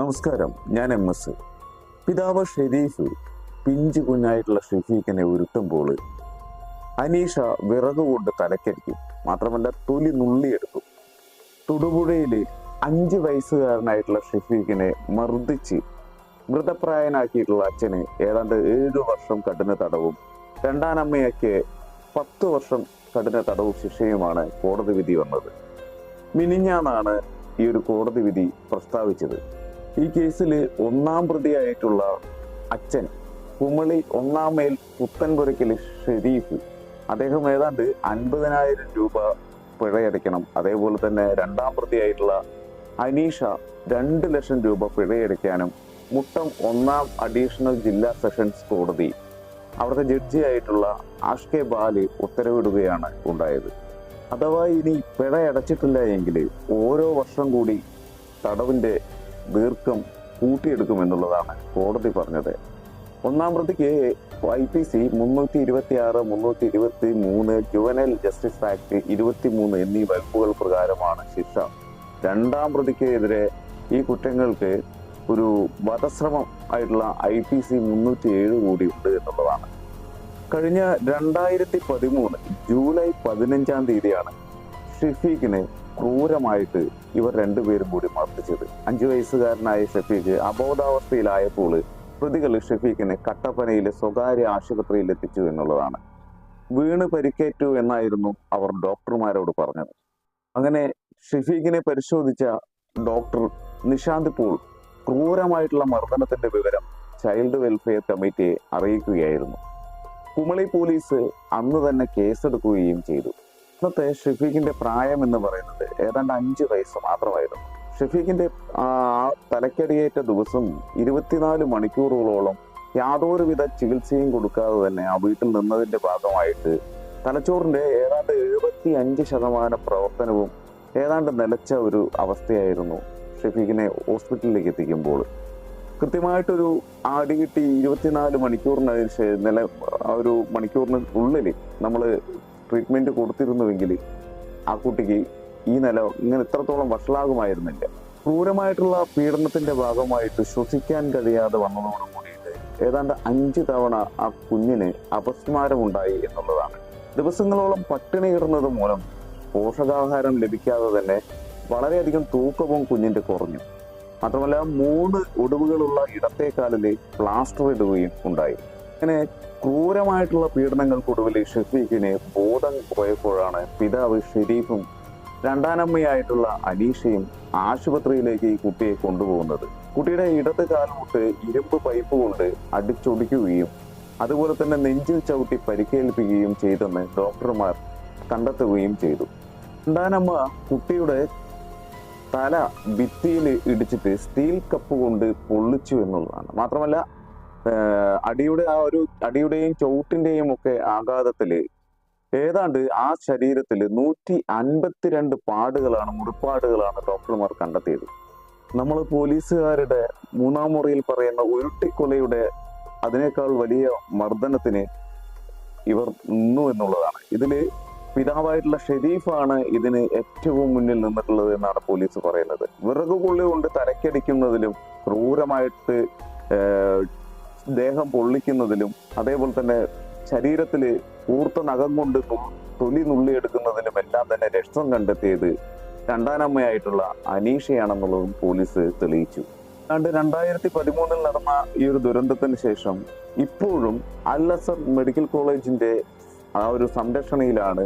നമസ്കാരം ഞാൻ M S. പിതാവ് ഷെരീഫ് പിഞ്ചു കുഞ്ഞായിട്ടുള്ള ഷെഫീഖിനെ ഉരുട്ടുമ്പോൾ അനീഷ വിറക് കൊണ്ട് തലക്കരിക്കും മാത്രമല്ല തൊലി നുള്ളിയെടുക്കും. തൊടുപുഴയിൽ അഞ്ച് വയസ്സുകാരനായിട്ടുള്ള ഷെഫീഖിനെ മർദ്ദിച്ച് മൃതപ്രായനാക്കിയിട്ടുള്ള അച്ഛന് ഏതാണ്ട് ഏഴ് വർഷം കഠിന തടവും രണ്ടാനമ്മയൊക്കെ പത്ത് വർഷം കഠിന തടവും ശിക്ഷയുമാണ് കോടതി വിധി വന്നത്. മിനിഞ്ഞാന്നാണ് ഈ ഒരു കോടതി വിധി പ്രസ്താവിച്ചത്. ഈ കേസിൽ ഒന്നാം പ്രതിയായിട്ടുള്ള അച്ഛൻ കുമളി ഒന്നാം മേൽ പുത്തൻപുരയ്ക്കൽ ഷെരീഫ്. അദ്ദേഹം ഏതാണ്ട് അൻപതിനായിരം രൂപ പിഴയടയ്ക്കണം. അതേപോലെ തന്നെ രണ്ടാം പ്രതിയായിട്ടുള്ള അനീഷ രണ്ട് ലക്ഷം രൂപ പിഴയടയ്ക്കാനും മുട്ടം ഒന്നാം അഡീഷണൽ ജില്ലാ സെഷൻസ് കോടതി അവിടുത്തെ ജഡ്ജിയായിട്ടുള്ള ആഷ് കെ ബാലി ഉത്തരവിടുകയാണ് ഉണ്ടായത്. അഥവാ ഇനി പിഴ അടച്ചിട്ടില്ല എങ്കിൽ ഓരോ വർഷം കൂടി തടവിന്റെ ദീർഘം കൂട്ടിയെടുക്കുമെന്നുള്ളതാണ് കോടതി പറഞ്ഞത്. ഒന്നാം പ്രതിക്ക് ഐ പി സി മുന്നൂറ്റി ഇരുപത്തി ആറ് മുന്നൂറ്റി ഇരുപത്തി മൂന്ന് ജുവനൽ ജസ്റ്റിസ് ആക്ട് ഇരുപത്തി മൂന്ന് എന്നീ വകുപ്പുകൾ പ്രകാരമാണ് ശിക്ഷ. രണ്ടാം പ്രതിക്ക് എതിരെ ഈ കുറ്റങ്ങൾക്ക് ഒരു വധശ്രമം ആയിട്ടുള്ള ഐ പി സി മുന്നൂറ്റി ഏഴ് കൂടി ഉണ്ട് എന്നുള്ളതാണ്. കഴിഞ്ഞ രണ്ടായിരത്തി പതിമൂന്ന് ജൂലൈ പതിനഞ്ചാം തീയതിയാണ് ഷെഫീഖിനെ ക്രൂരമായിട്ട് ഇവർ രണ്ടുപേരും കൂടി മർദ്ദിച്ചത് അഞ്ചു വയസ്സുകാരനായ ഷെഫീഖ് അബോധാവസ്ഥയിലായപ്പോൾ പ്രതികൾ ഷെഫീഖിനെ കട്ടപ്പനയിലെ സ്വകാര്യ ആശുപത്രിയിൽ എത്തിച്ചു എന്നുള്ളതാണ്. വീണ് പരിക്കേറ്റു എന്നായിരുന്നു അവർ ഡോക്ടർമാരോട് പറഞ്ഞത്. അങ്ങനെ ഷെഫീഖിനെ പരിശോധിച്ച ഡോക്ടർ നിഷാന്ത് പോൾ ക്രൂരമായിട്ടുള്ള മർദ്ദനത്തിന്റെ വിവരം ചൈൽഡ് വെൽഫെയർ കമ്മിറ്റിയെ അറിയിക്കുകയായിരുന്നു. കുമളി പോലീസ് അന്ന് തന്നെ കേസെടുക്കുകയും ചെയ്തു. ഇന്നത്തെ ഷെഫീഖിന്റെ പ്രായം എന്ന് പറയുന്നത് ഏതാണ്ട് അഞ്ച് വയസ്സ് മാത്രമായിരുന്നു. ഷെഫീഖിന്റെ ആ തലക്കടിയേറ്റ ദിവസം ഇരുപത്തിനാല് മണിക്കൂറുകളോളം യാതൊരുവിധ ചികിത്സയും കൊടുക്കാതെ തന്നെ ആ വീട്ടിൽ നിന്നതിന്റെ ഭാഗമായിട്ട് തലച്ചോറിന്റെ ഏതാണ്ട് എഴുപത്തി അഞ്ച് ശതമാനം പ്രവർത്തനവും ഏതാണ്ട് നിലച്ച ഒരു അവസ്ഥയായിരുന്നു ഷെഫീഖിനെ ഹോസ്പിറ്റലിലേക്ക് എത്തിക്കുമ്പോൾ. കൃത്യമായിട്ടൊരു ആടി കിട്ടി ഇരുപത്തിനാല് മണിക്കൂറിന് നില ഒരു മണിക്കൂറിന് ഉള്ളിൽ നമ്മൾ ട്രീറ്റ്മെന്റ് കൊടുത്തിരുന്നുവെങ്കിൽ ആ കുട്ടിക്ക് ഈ നില ഇങ്ങനെ ഇത്രത്തോളം വഷളാകുമായിരുന്നില്ല. ക്രൂരമായിട്ടുള്ള പീഡനത്തിന്റെ ഭാഗമായിട്ട് ശ്വസിക്കാൻ കഴിയാതെ വന്നതോട് കൂടിയിട്ട് ഏതാണ്ട് അഞ്ച് തവണ ആ കുഞ്ഞിന് അപസ്മാരമുണ്ടായി എന്നുള്ളതാണ്. ദിവസങ്ങളോളം പട്ടിണി മൂലം പോഷകാഹാരം ലഭിക്കാതെ തന്നെ വളരെയധികം തൂക്കവും കുഞ്ഞിന്റെ കുറഞ്ഞു. മാത്രമല്ല മൂന്ന് ഒടിവുകളുള്ള ഇടത്തെ പ്ലാസ്റ്റർ ഇടുകയും ഉണ്ടായി. അങ്ങനെ ക്രൂരമായിട്ടുള്ള പീഡനങ്ങൾക്കൊടുവിൽ ഷെഫീഖിനെ ബോധം പോയപ്പോഴാണ് പിതാവ് ഷെരീഫും രണ്ടാനമ്മയായിട്ടുള്ള അനീഷയും ആശുപത്രിയിലേക്ക് ഈ കുട്ടിയെ കൊണ്ടുപോകുന്നത്. കുട്ടിയുടെ ഇടത് കാൽമുട്ട് ഇരുമ്പ് പൈപ്പ് കൊണ്ട് അടിച്ചൊടിക്കുകയും അതുപോലെ തന്നെ നെഞ്ചിൽ ചവിട്ടി പരിക്കേൽപ്പിക്കുകയും ചെയ്തെന്ന് ഡോക്ടർമാർ കണ്ടെത്തുകയും ചെയ്തു. രണ്ടാനമ്മ കുട്ടിയുടെ തല ഭിത്തിയിൽ ഇടിച്ചിട്ട് സ്റ്റീൽ കപ്പ് കൊണ്ട് പൊള്ളിച്ചു എന്നുള്ളതാണ്. മാത്രമല്ല അടിയുടെ ആ ഒരു അടിയുടെയും ചവിട്ടിന്റെയും ഒക്കെ ആഘാതത്തിൽ ഏതാണ്ട് ആ ശരീരത്തിൽ നൂറ്റി അൻപത്തിരണ്ട് പാടുകളാണ് മുറിപ്പാടുകളാണ് ഡോക്ടർമാർ കണ്ടെത്തിയത്. നമ്മൾ പോലീസുകാരുടെ മൂന്നാം മുറിയിൽ പറയുന്ന ഉരുട്ടിക്കൊലയുടെ അതിനേക്കാൾ വലിയ മർദ്ദനത്തിന് ഇവർ നിന്നു എന്നുള്ളതാണ്. ഇതിൽ പിതാവായിട്ടുള്ള ഷെരീഫാണ് ഇതിന് ഏറ്റവും മുന്നിൽ നിന്നിട്ടുള്ളത് എന്നാണ് പോലീസ് പറയുന്നത്. വിറകുപുള്ളി കൊണ്ട് തലക്കടിക്കുന്നതിലും ക്രൂരമായിട്ട് ദേഹം പൊള്ളിക്കുന്നതിലും അതേപോലെ തന്നെ ശരീരത്തിൽ കൂർത്ത നഖം കൊണ്ട് തൊലി നുള്ളിയെടുക്കുന്നതിലും എല്ലാം തന്നെ രക്തം കണ്ടെത്തിയത് രണ്ടാനമ്മയായിട്ടുള്ള അനീഷയാണെന്നുള്ളതും പോലീസ് തെളിയിച്ചു. ഏതാണ്ട് രണ്ടായിരത്തി പതിമൂന്നിൽ നടന്ന ഈ ഒരു ദുരന്തത്തിന് ശേഷം ഇപ്പോഴും അൽ അസർ മെഡിക്കൽ കോളേജിന്റെ ആ ഒരു സംരക്ഷണയിലാണ്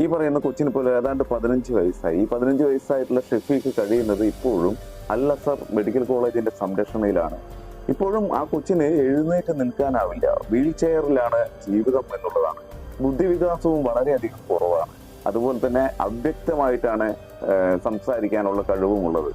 ഈ പറയുന്ന കൊച്ചിന് പോലെ ഏതാണ്ട് പതിനഞ്ച് വയസ്സായി. ഈ പതിനഞ്ച് വയസ്സായിട്ടുള്ള ഷെഫീക്ക് കഴിയുന്നത് ഇപ്പോഴും അൽ അസർ മെഡിക്കൽ കോളേജിന്റെ സംരക്ഷണയിലാണ്. ഇപ്പോഴും ആ കൊച്ചിന് എഴുന്നേറ്റ് നിൽക്കാനാവില്ല. വീൽ ചെയറിലാണ് ജീവിതം എന്നുള്ളതാണ്. ബുദ്ധിവികാസവും വളരെയധികം കുറവാണ്. അതുപോലെ തന്നെ അവ്യക്തമായിട്ടാണ് സംസാരിക്കാനുള്ള കഴിവുമുള്ളത്.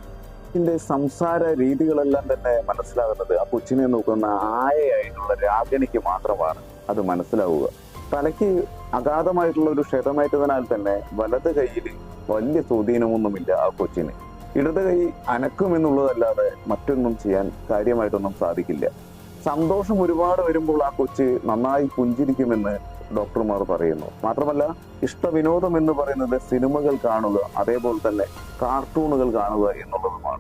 ഇതിന്റെ സംസാര രീതികളെല്ലാം തന്നെ മനസ്സിലാകുന്നത് ആ കൊച്ചിനെ നോക്കുന്ന ആയയായിട്ടുള്ള രാഗണിക്ക് മാത്രമാണ് അത് മനസ്സിലാവുക. തലയ്ക്ക് അഗാധമായിട്ടുള്ള ഒരു ക്ഷതമേറ്റതിനാൽ തന്നെ വലത് കൈയിൽ വലിയ സ്വാധീനമൊന്നുമില്ല ആ കൊച്ചിന്. ഇടത് കൈ അനക്കുമെന്നുള്ളതല്ലാതെ മറ്റൊന്നും ചെയ്യാൻ കാര്യമായിട്ടൊന്നും സാധിക്കില്ല. സന്തോഷം ഒരുപാട് വരുമ്പോൾ ആ കൊച്ച് നന്നായി പുഞ്ചിരിക്കുമെന്ന് ഡോക്ടർമാർ പറയുന്നു. മാത്രമല്ല ഇഷ്ടവിനോദം എന്ന് പറയുന്നത് സിനിമകൾ കാണുക അതേപോലെ തന്നെ കാർട്ടൂണുകൾ കാണുക എന്നുള്ളതുമാണ്.